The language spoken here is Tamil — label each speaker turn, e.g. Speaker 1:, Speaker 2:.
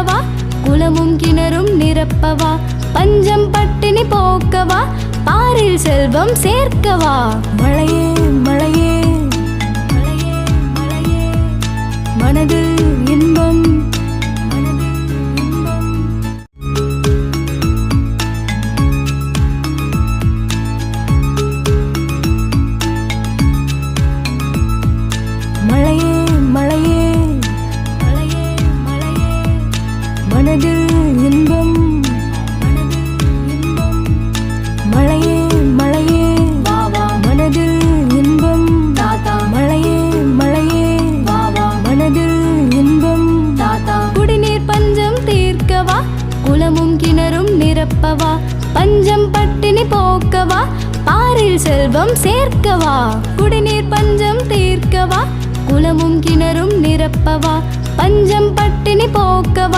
Speaker 1: தீர்க்கவா குளமும் கிணறும் நிரப்பவா? பஞ்சம் பட்டினி போக்கவா? பாரில் செல்வம் சேர்க்கவா? மழையே மழையே மழையே மழையே. மனதில் மனதில் இன்பம். மழையே மழையே. மனதில் இன்பம். மழையே மழையே. மனதில் இன்பம். குடிநீர் பஞ்சம் தீர்க்கவா? குளமும் கிணறும் நிரப்பவா? பஞ்சம் பட்டினி போக்கவா? பாரில் செல்வம் சேர்க்கவா? குடிநீர் பஞ்சம் தீர்க்கவா? குளமும் கிணறும் நிரப்பவா? பஞ்சம் பட்டினி போக்கவா?